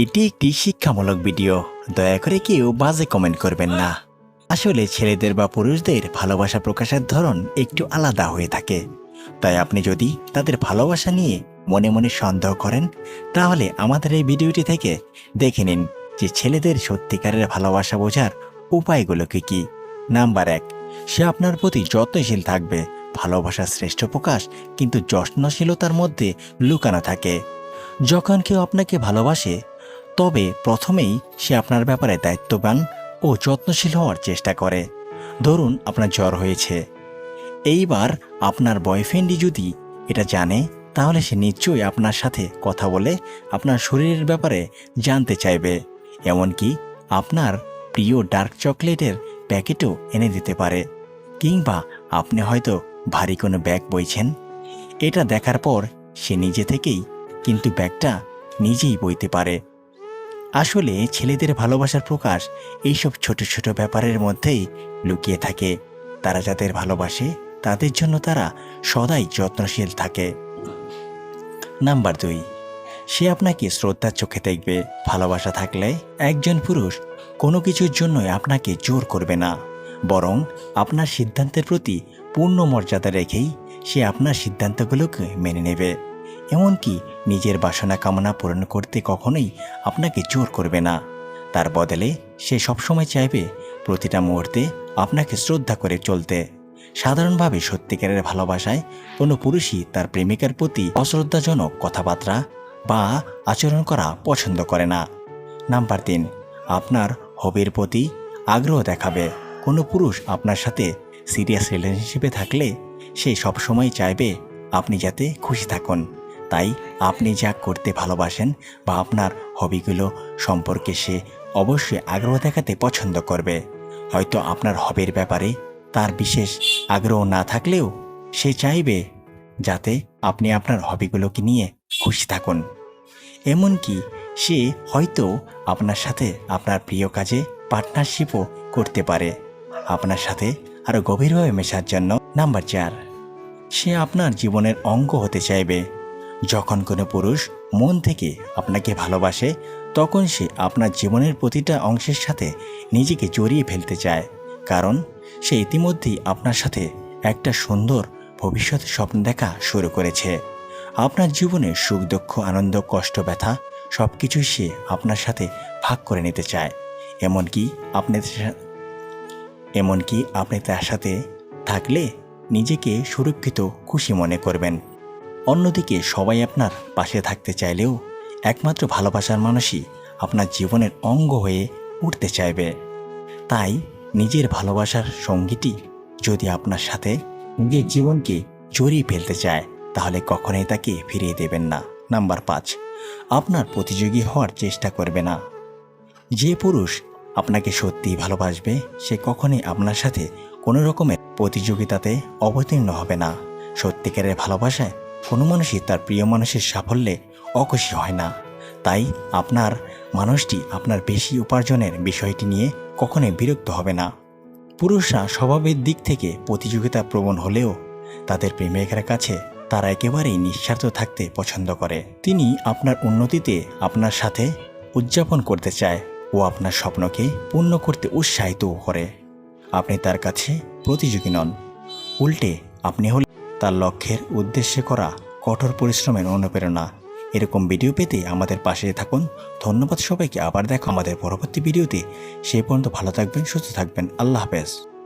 এটি একটি শিক্ষামূলক ভিডিও। দয়া করে কেউ বাজে কমেন্ট করবেন না। আসলে ছেলেদের বা পুরুষদের ভালোবাসা প্রকাশের ধরন একটু আলাদা হয়ে থাকে। তাই আপনি যদি তাদের ভালোবাসা নিয়ে মনে মনে সন্দেহ করেন, তাহলে আমাদের এই ভিডিওটি থেকে দেখে নিন যে ছেলেদের সত্যিকারের ভালোবাসা বোঝার উপায়গুলো কি কি। নাম্বার এক, সে আপনার প্রতি যত্নশীল থাকবে, ভালোবাসার শ্রেষ্ঠ প্রকাশ কিন্তু যত্নশীলতার মধ্যে লুকানো থাকে। যখন কেউ আপনাকে ভালোবাসে তবে প্রথমেই সে আপনার ব্যাপারে দায়িত্ববান ও যত্নশীল হওয়ার চেষ্টা করে। ধরুন আপনার জ্বর হয়েছে। এইবার আপনার বয়ফ্রেন্ডই যদি এটা জানে, তাহলে সে নিশ্চয়ই আপনার সাথে কথা বলে আপনার শরীরের ব্যাপারে জানতে চাইবে। এমনকি আপনার প্রিয় ডার্ক চকলেটের প্যাকেটও এনে দিতে পারে। কিংবা আপনি হয়তো ভারী কোনো ব্যাগ বইছেন। এটা দেখার পর সে নিজে থেকেই কিন্তু ব্যাগটা নিজেই বইতে পারে। আসলে ছেলেদের ভালোবাসার প্রকাশ এইসব ছোট ছোট ব্যাপারের মধ্যেই লুকিয়ে থাকে। তারা যাদের ভালোবাসে, তাদের জন্য তারা সদাই যত্নশীল থাকে। নাম্বার দুই, সে আপনাকে শ্রদ্ধার চোখে দেখবে। ভালোবাসা থাকলে একজন পুরুষ কোনো কিছুর জন্যই আপনাকে জোর করবে না। বরং আপনার সিদ্ধান্তের প্রতি পূর্ণ মর্যাদা রেখেই সে আপনার সিদ্ধান্তগুলোকে মেনে নেবে। এমনকি নিজের বাসনা কামনা পূরণ করতে কখনোই আপনাকে জোর করবে না। তার বদলে সে সবসময় চাইবে প্রতিটা মুহূর্তে আপনাকে শ্রদ্ধা করে চলতে। সাধারণভাবে সত্যিকারের ভালোবাসায় কোনো পুরুষই তার প্রেমিকার প্রতি অশ্রদ্ধাজনক কথাবার্তা বা আচরণ করা পছন্দ করে না। নাম্বার তিন, আপনার হবির প্রতি আগ্রহ দেখাবে। কোনো পুরুষ আপনার সাথে সিরিয়াস রিলেশনশিপে থাকলে সে সবসময় চাইবে আপনি যাতে খুশি থাকুন। তাই আপনি যা করতে ভালোবাসেন বা আপনার হবিগুলো সম্পর্কে সে অবশ্যই আগ্রহ দেখাতে পছন্দ করবে। হয়তো আপনার হবির ব্যাপারে তার বিশেষ আগ্রহ না থাকলেও সে চাইবে যাতে আপনি আপনার হবিগুলোকে নিয়ে খুশি থাকুন। এমনকি সে হয়তো আপনার সাথে আপনার প্রিয় কাজে পার্টনারশিপও করতে পারে। আপনার সাথে আরও গভীরভাবে মেশার জন্য নাম্বার চার। সে আপনার জীবনের অঙ্গ হতে চাইবে। যখন কোনো পুরুষ মন থেকে আপনাকে ভালোবাসে, তখন সে আপনার জীবনের প্রতিটা অংশের সাথে নিজেকে জড়িয়ে ফেলতে চায়। কারণ সে ইতিমধ্যেই আপনার সাথে একটা সুন্দর ভবিষ্যৎ স্বপ্ন দেখা শুরু করেছে। আপনার জীবনে সুখ, দুঃখ, আনন্দ, কষ্ট, ব্যথা সব কিছুই সে আপনার সাথে ভাগ করে নিতে চায়। এমনকি আপনি এমনকি আপনি তার সাথে থাকলে নিজেকে সুরক্ষিত, খুশি মনে করবেন। অন্যদিকে সবাই আপনার পাশে থাকতে চাইলেও একমাত্র ভালোবাসার মানুষই আপনার জীবনের অঙ্গ হয়ে উঠতে চাইবে। তাই নিজের ভালোবাসার সঙ্গীটি যদি আপনার সাথে নিজের জীবনকে জড়িয়ে ফেলতে চায়, তাহলে কখনোই তাকে ফিরিয়ে দেবেন না। নাম্বার পাঁচ, আপনার প্রতিযোগী হওয়ার চেষ্টা করবে না। যে পুরুষ আপনাকে সত্যিই ভালোবাসবে, সে কখনোই আপনার সাথে কোনো রকমের প্রতিযোগিতাতে অবতীর্ণ হবে না। সত্যিকারের ভালোবাসায় কোনো মানুষই তার প্রিয় মানুষের সাফল্যে অখুশি হয় না। তাই আপনার মানুষটি আপনার বেশি উপার্জনের বিষয়টি নিয়ে কখনোই বিরক্ত হবে না। পুরুষরা স্বভাবের দিক থেকে প্রতিযোগিতা প্রবণ হলেও তাদের প্রেমিকের কাছে তারা একেবারেই নিঃস্বার্থ থাকতে পছন্দ করে। তিনি আপনার উন্নতিতে আপনার সাথে উদযাপন করতে চায় ও আপনার স্বপ্নকে পূর্ণ করতে উৎসাহিত করে। আপনি তার কাছে প্রতিযোগী নন। উল্টে আপনি হলে তার লক্ষ্যের উদ্দেশ্যে করা কঠোর পরিশ্রমের অনুপ্রেরণা। এরকম ভিডিও পেতে আমাদের পাশে থাকুন। ধন্যবাদ সবাইকে। আবার দেখো আমাদের পরবর্তী ভিডিওতে সেই পর্যন্ত ভালো থাকবেন, সুস্থ থাকবেন। আল্লাহ হাফেজ।